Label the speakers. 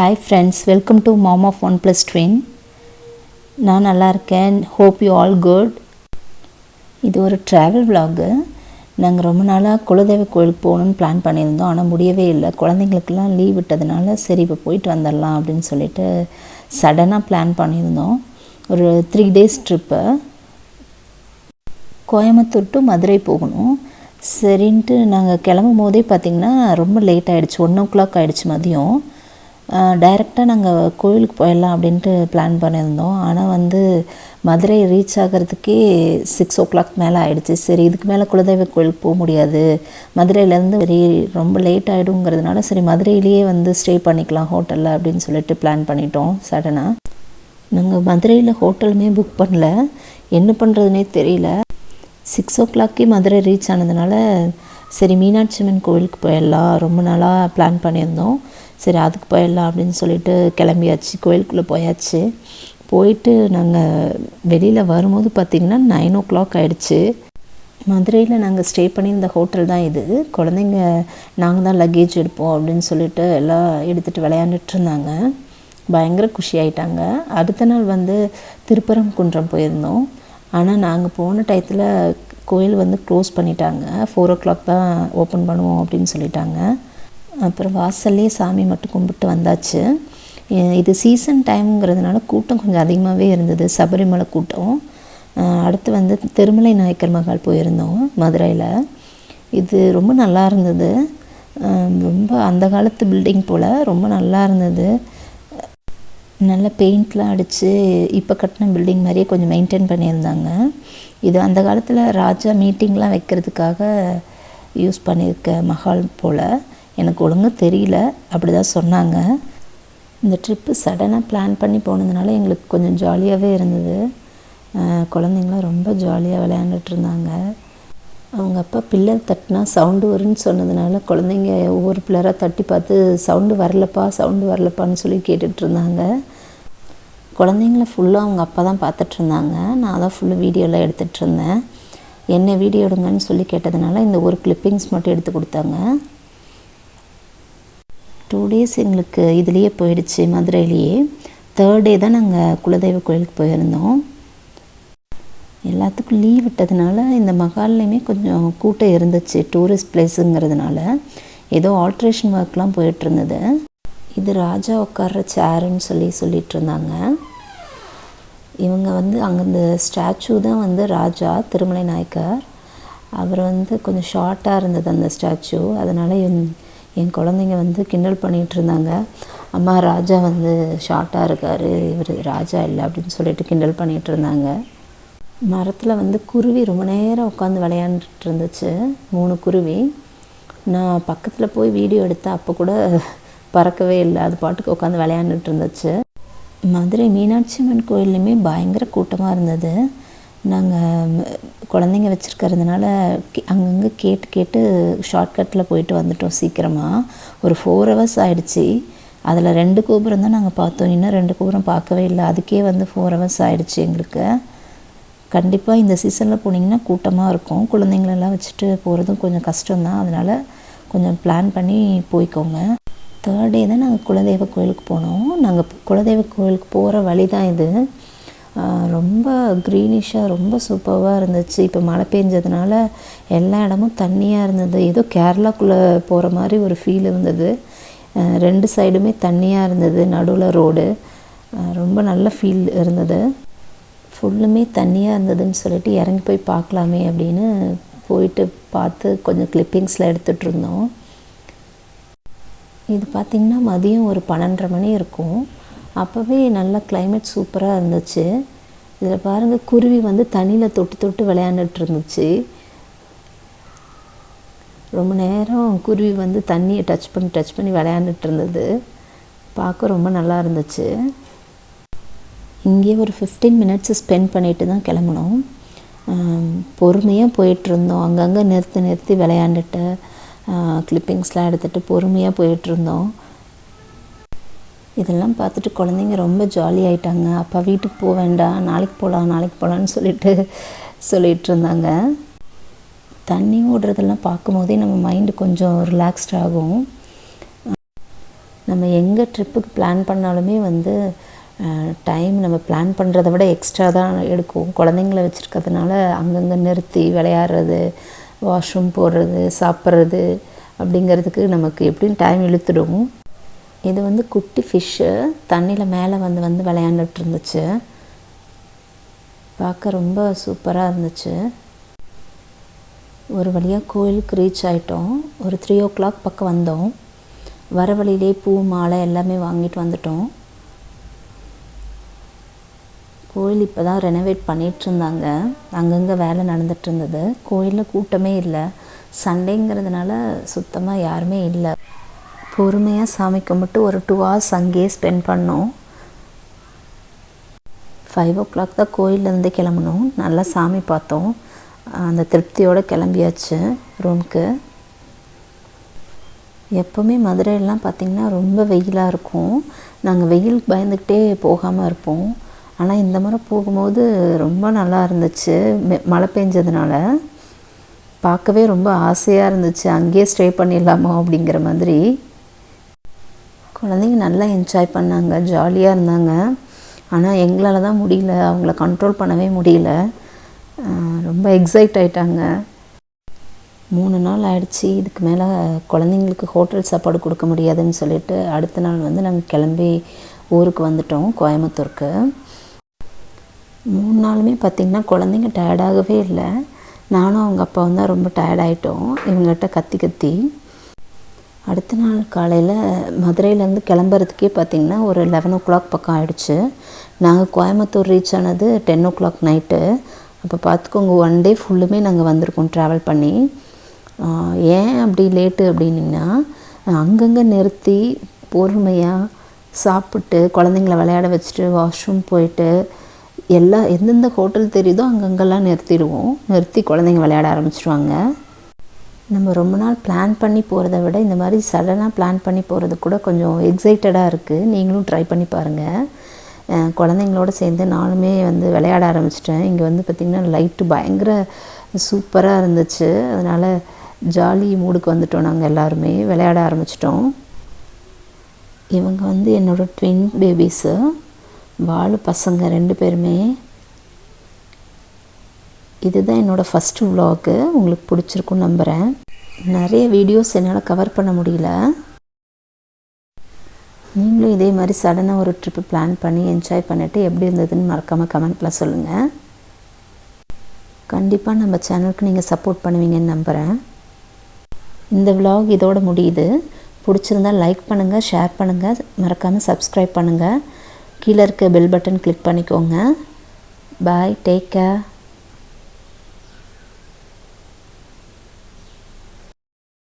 Speaker 1: Hi friends welcome to mom of one plus twin நான் நல்லா இருக்கேன். ஹோப் யூ ஆல் குட் இது ஒரு ட்ராவல் விலாகு நாங்கள் ரொம்ப நாளாக குலதெய்வ கோயிலுக்கு போகணுன்னு பிளான் பண்ணியிருந்தோம். ஆனால் முடியவே இல்லை. குழந்தைங்களுக்கெல்லாம் லீவ் விட்டதுனால சரி இப்போ போயிட்டு வந்துடலாம் அப்படின்னு சொல்லிட்டு சடனாக பிளான் பண்ணியிருந்தோம். ஒரு three days trip Coimbatore to Madurai போகணும். சரின்ட்டு நாங்கள் கிளம்பும் போதே பார்த்திங்கன்னா ரொம்ப லேட் ஆகிடுச்சு ஒன் ஓ கிளாக் ஆகிடுச்சு மதியம். டைரெக்டாக நாங்கள் கோயிலுக்கு போயிடலாம் அப்படின்ட்டு பிளான் பண்ணியிருந்தோம். ஆனால் வந்து மதுரை ரீச் ஆகிறதுக்கே சிக்ஸ் ஓ கிளாக் மேலே ஆகிடுச்சு சரி இதுக்கு மேலே குலதெய்வ கோயிலுக்கு போக முடியாது. மதுரையிலேருந்து சரி ரொம்ப லேட் ஆகிடுங்கிறதுனால சரி மதுரையிலேயே வந்து ஸ்டே பண்ணிக்கலாம் ஹோட்டலில் அப்படின்னு சொல்லிட்டு பிளான் பண்ணிட்டோம் சடனாக நாங்கள் மதுரையில் ஹோட்டலுமே புக் பண்ணல. என்ன பண்ணுறதுனே தெரியல. சிக்ஸ் ஓ கிளாக்கே மதுரை ரீச் ஆனதுனால சரி மீனாட்சி அம்மன் கோவிலுக்கு போயிடலாம். ரொம்ப நாளாக பிளான் பண்ணியிருந்தோம். சரி அதுக்கு போயிடலாம் அப்படின்னு சொல்லிட்டு கிளம்பியாச்சு. கோயிலுக்குள்ளே போயாச்சு. போயிட்டு நாங்கள் வெளியில் வரும்போது பார்த்திங்கன்னா நைன் ஓ கிளாக் ஆகிடுச்சு மதுரையில் நாங்கள் ஸ்டே பண்ணியிருந்த ஹோட்டல் தான் இது. குழந்தைங்க நாங்கள் தான் லக்கேஜ் எடுப்போம் அப்படின்னு சொல்லிட்டு எல்லாம் எடுத்துகிட்டு விளையாண்டுட்டு இருந்தாங்க. பயங்கர குஷி ஆயிட்டாங்க. அடுத்த நாள் வந்து திருப்பரங்குன்றம் போயிருந்தோம். ஆனால் நாங்கள் போன டயத்தில் கோயில் வந்து க்ளோஸ் பண்ணிட்டாங்க. ஃபோர் ஓ கிளாக் தான் ஓப்பன் பண்ணுவோம் அப்படின்னு சொல்லிட்டாங்க. அப்புறம் வாசல்லே சாமி மட்டும் கும்பிட்டு வந்தாச்சு. இது சீசன் டைம்ங்கிறதுனால கூட்டம் கொஞ்சம் அதிகமாகவே இருந்தது. சபரிமலை கூட்டம். அடுத்து வந்து திருமலை நாயக்கர் மகால் போயிருந்தோம் மதுரையில். இது ரொம்ப நல்லா இருந்தது. ரொம்ப அந்த காலத்து பில்டிங் போல் ரொம்ப நல்லா இருந்தது. நல்ல பெயிண்ட்லாம் அடித்து இப்போ கட்டின பில்டிங் மாதிரியே கொஞ்சம் மெயின்டைன் பண்ணியிருந்தாங்க. இது அந்த காலத்தில் ராஜா மீட்டிங்லாம் வைக்கிறதுக்காக யூஸ் பண்ணியிருக்க மஹால் போல். எனக்கு ஒழுங்காக தெரியல அப்படி தான் சொன்னாங்க. இந்த ட்ரிப்பு சடனாக பிளான் பண்ணி போனதுனால எங்களுக்கு கொஞ்சம் ஜாலியாகவே இருந்தது. குழந்தைங்களாம் ரொம்ப ஜாலியாக விளையாண்டுட்டு இருந்தாங்க. அவங்க அப்பா பில்லர் தட்டினா சவுண்டு வரும்னு சொன்னதுனால குழந்தைங்க ஒவ்வொரு பிள்ளராக தட்டி பார்த்து சவுண்டு வரலப்பா சவுண்டு வரலப்பான்னு சொல்லி கேட்டுட்டு இருந்தாங்க. குழந்தைங்கள ஃபுல்லாக அவங்க அப்பா தான் பார்த்துட்டு இருந்தாங்க. நான் தான் ஃபுல்லு வீடியோலாம் எடுத்துகிட்டு இருந்தேன். என்ன வீடியோ எடுங்கன்னு சொல்லி கேட்டதுனால இந்த ஒரு கிளிப்பிங்ஸ் மட்டும் எடுத்து கொடுத்தாங்க. டூ டேஸ் எங்களுக்கு இதுலேயே போயிடுச்சு மதுரையிலேயே. தேர்ட் டே தான் நாங்கள் குலதெய்வ கோயிலுக்கு போயிருந்தோம். எல்லாத்துக்கும் லீவ் விட்டதுனால இந்த மகால்லையுமே கொஞ்சம் கூட்டம் இருந்துச்சு டூரிஸ்ட் பிளேஸுங்கிறதுனால ஏதோ ஆல்ட்ரேஷன் ஒர்க்லாம் போயிட்டு இருந்தது இது ராஜா உட்கார்ற சேருன்னு சொல்லி சொல்லிட்டு இருந்தாங்க இவங்க வந்து அங்கே இந்த ஸ்டாச்சு தான் வந்து ராஜா திருமலை நாயக்கர். அவர் வந்து கொஞ்சம் ஷார்ட்டாக இருந்தது அந்த ஸ்டாச்சு அதனால் என் குழந்தைங்க வந்து கிண்டல் பண்ணிகிட்டு இருந்தாங்க. அம்மா ராஜா வந்து ஷார்ட்டாக இருக்கார் இவர் ராஜா இல்லை அப்படின்னு சொல்லிட்டு கிண்டல் பண்ணிகிட்டு இருந்தாங்க. மரத்தில் வந்து குருவி ரொம்ப நேரம் உட்காந்து விளையாண்டுட்டு இருந்துச்சு. மூணு குருவி. நான் பக்கத்தில் போய் வீடியோ எடுத்தேன். அப்போ கூட பறக்கவே இல்லை. அது பாட்டுக்கு உட்காந்து விளையாண்டுட்டு இருந்துச்சு. மதுரை மீனாட்சி அம்மன் கோயில்லையுமே பயங்கர கூட்டமாக இருந்தது. நாங்கள் குழந்தைங்க வச்சுருக்கறதுனால அங்கங்கே கேட்டு கேட்டு ஷார்ட்கட்டில் போயிட்டு வந்துட்டோம் சீக்கிரமாக ஒரு ஃபோர் ஹவர்ஸ் ஆகிடுச்சி அதில் ரெண்டு கோபுரம் தான் நாங்கள் பார்த்தோம். இன்னும் ரெண்டு கோபுரம் பார்க்கவே இல்லை. அதுக்கே வந்து ஃபோர் ஹவர்ஸ் ஆகிடுச்சி எங்களுக்கு. கண்டிப்பாக இந்த சீசனில் போனீங்கன்னா கூட்டமாக இருக்கும். குழந்தைங்களெல்லாம் வச்சுட்டு போகிறதும் கொஞ்சம் கஷ்டம்தான் அதனால் கொஞ்சம் பிளான் பண்ணி போய்க்கோங்க. தேர்ட் டே தான் நாங்கள் குலதெய்வ கோயிலுக்கு போனோம். நாங்கள் குலதெய்வ கோயிலுக்கு போகிற வழி தான் இது. ரொம்ப க்ரீனிஷாக ரொம்ப சூப்பராக இருந்துச்சு. இப்போ மழை பெஞ்சதுனால எல்லா இடமும் தண்ணியாக இருந்தது. ஏதோ கேரளாக்குள்ளே போகிற மாதிரி ஒரு ஃபீல் இருந்தது. ரெண்டு சைடுமே தண்ணியாக இருந்தது நடுவில் ரோடு ரொம்ப நல்ல ஃபீல் இருந்தது. ஃபுல்லுமே தண்ணியாக இருந்ததுன்னு சொல்லிட்டு இறங்கி போய் பார்க்கலாமே அப்படின்னு போயிட்டு பார்த்து கொஞ்சம் கிளிப்பிங்ஸில் எடுத்துகிட்டு இருந்தோம். இது பார்த்திங்கன்னா மதியம் ஒரு பன்னெண்டரை மணி இருக்கும். அப்போவே நல்லா கிளைமேட் சூப்பராக இருந்துச்சு. இதில் பாருங்கள் குருவி வந்து தண்ணியில் தொட்டு தொட்டு விளையாண்டுட்டு இருந்துச்சு ரொம்ப நேரம் குருவி வந்து தண்ணியை டச் பண்ணி டச் பண்ணி விளையாண்டுட்டு இருந்தது பார்க்க ரொம்ப நல்லா இருந்துச்சு. இங்கே ஒரு ஃபிஃப்டீன் மினிட்ஸ் ஸ்பெண்ட் பண்ணிட்டு தான் கிளம்புனோம். பொறுமையாக போயிட்டுருந்தோம் அங்கங்கே நிறுத்தி நிறுத்தி விளையாண்டுட்டு கிளிப்பிங்ஸ்லாம் எடுத்துகிட்டு பொறுமையாக போயிட்டுருந்தோம் இதெல்லாம் பார்த்துட்டு குழந்தைங்க ரொம்ப ஜாலி ஆயிட்டாங்க. அப்பா வீட்டுக்கு போக வேண்டாம். நாளைக்கு போகலாம் நாளைக்கு போகலான்னு சொல்லிட்டு சொல்லிகிட்டு இருந்தாங்க. தண்ணி ஓடுறதெல்லாம் பார்க்கும்போதே நம்ம மைண்டு கொஞ்சம் ரிலாக்ஸ்ட் ஆகும். நம்ம எங்கே ட்ரிப்புக்கு பிளான் பண்ணாலுமே வந்து டைம் நம்ம பிளான் பண்ணுறத விட எக்ஸ்ட்ரா தான் எடுக்கும். குழந்தைங்கள வச்சுருக்கிறதுனால அங்கங்கே நிறுத்தி விளையாடுறது வாஷ்ரூம் போடுறது சாப்பிட்றது அப்படிங்கிறதுக்கு நமக்கு எப்படியும் டைம் இழுத்துடும். இது வந்து குட்டி ஃபிஷ்ஷு தண்ணியில் மேலே வந்து வந்து விளையாண்டுட்டு இருந்துச்சு பார்க்க ரொம்ப சூப்பராக இருந்துச்சு. ஒரு வழியாக கோயிலுக்கு ரீச் ஆகிட்டோம் ஒரு த்ரீ ஓ கிளாக் பக்கம் வந்தோம். வர வழியிலே பூ மாலை எல்லாமே வாங்கிட்டு வந்துட்டோம். கோயில் இப்போ தான் ரெனோவேட் பண்ணிகிட்டு இருந்தாங்க அங்கங்கே வேலை நடந்துட்டு இருந்தது கோயிலில் கூட்டமே இல்லை. சண்டேங்கிறதுனால சுத்தமாக யாருமே இல்லை. பொறுமையாக சாமி கும்பிட்டு ஒரு டூ ஹவர்ஸ் அங்கேயே ஸ்பெண்ட் பண்ணோம். ஃபைவ் ஓ கிளாக் தான் கோயிலேருந்து கிளம்பணும் நல்லா சாமி பார்த்தோம். அந்த திருப்தியோடு கிளம்பியாச்சு ரூம்க்கு எப்போவுமே மதுரையெல்லாம் பார்த்திங்கன்னா ரொம்ப வெயிலாக இருக்கும். நாங்கள் வெயில் பயந்துக்கிட்டே போகாமல் இருப்போம். ஆனால் இந்த முறை போகும்போது ரொம்ப நல்லா இருந்துச்சு. மெ- மழை பெஞ்சதுனால. பார்க்கவே ரொம்ப ஆசையாக இருந்துச்சு. அங்கேயே ஸ்டே பண்ணிடலாமா அப்படிங்கிற மாதிரி. குழந்தைங்க நல்லா என்ஜாய் பண்ணாங்க ஜாலியாக இருந்தாங்க. ஆனால் எங்களால் தான் முடியல. அவங்கள கண்ட்ரோல் பண்ணவே முடியல. ரொம்ப எக்ஸைட் ஆயிட்டாங்க. மூணு நாள் ஆயிடுச்சு. இதுக்கு மேலே குழந்தைங்களுக்கு ஹோட்டல் சாப்பாடு கொடுக்க முடியாதுன்னு சொல்லிட்டு அடுத்த நாள் வந்து நாங்கள் கிளம்பி ஊருக்கு வந்துட்டோம் கோயம்புத்தூருக்கு. மூணு நாளுமே பார்த்திங்கன்னா குழந்தைங்க டயர்டாகவே இல்லை. நானும் அவங்க அப்பா தான் ரொம்ப டயர்டாயிட்டோம் இவங்ககிட்ட கத்தி கத்தி. அடுத்த நாள் காலையில் மதுரையிலேருந்து கிளம்புறதுக்கே பார்த்திங்கன்னா ஒரு லெவன் ஓ கிளாக் பக்கம் ஆகிடுச்சு நாங்கள் கோயம்புத்தூர் ரீச் ஆனது டென் ஓ கிளாக் நைட்டு அப்போ பார்த்துக்கோங்க ஒன் டே ஃபுல்லுமே நாங்கள் வந்திருக்கோம் ட்ராவல் பண்ணி. ஏன் அப்படி லேட்டு அப்படின்னிங்கன்னா அங்கங்கே நிறுத்தி பொறுமையாக சாப்பிட்டு குழந்தைங்கள விளையாட வச்சுட்டு வாஷ்ரூம் போயிட்டு எல்லா எந்தெந்த ஹோட்டல் தெரியுதோ அங்கங்கெல்லாம் நிறுத்திடுவோம். நிறுத்தி குழந்தைங்க விளையாட ஆரம்பிச்சிடுவாங்க நம்ம ரொம்ப நாள் பிளான் பண்ணி போகிறத விட இந்த மாதிரி சடனாக பிளான் பண்ணி போகிறது கூட கொஞ்சம் எக்ஸைட்டடாக இருக்குது நீங்களும் ட்ரை பண்ணி பாருங்கள் குழந்தைங்களோட சேர்ந்து நானுமே வந்து விளையாட ஆரம்பிச்சிட்டேன். இங்கே வந்து பார்த்திங்கன்னா லைட்டு பயங்கர சூப்பராக இருந்துச்சு. அதனால் ஜாலி மூடுக்கு வந்துட்டோம் நாங்கள் எல்லாருமே. விளையாட ஆரம்பிச்சிட்டோம். இவங்க வந்து என்னோடய ட்வின் பேபிஸு வாழு பசங்க ரெண்டு பேருமே. இதுதான் என்னோடய ஃபஸ்ட்டு விலாகு உங்களுக்கு பிடிச்சிருக்குன்னு நம்புகிறேன் நிறைய வீடியோஸ் என்னால் கவர் பண்ண முடியல. நீங்களும் இதே மாதிரி சடனாக ஒரு ட்ரிப்பு பிளான் பண்ணி என்ஜாய் பண்ணிவிட்டு எப்படி இருந்ததுன்னு மறக்காமல் கமெண்ட்டில் சொல்லுங்கள் கண்டிப்பாக நம்ம சேனலுக்கு நீங்கள் சப்போர்ட் பண்ணுவீங்கன்னு நம்புகிறேன் இந்த விலாக் இதோட முடியுது. பிடிச்சிருந்தா லைக் பண்ணுங்கள் ஷேர் பண்ணுங்கள் மறக்காமல் சப்ஸ்கிரைப் பண்ணுங்கள் கீழே இருக்க பெல் பட்டன் கிளிக் பண்ணிக்கோங்க. Bye take care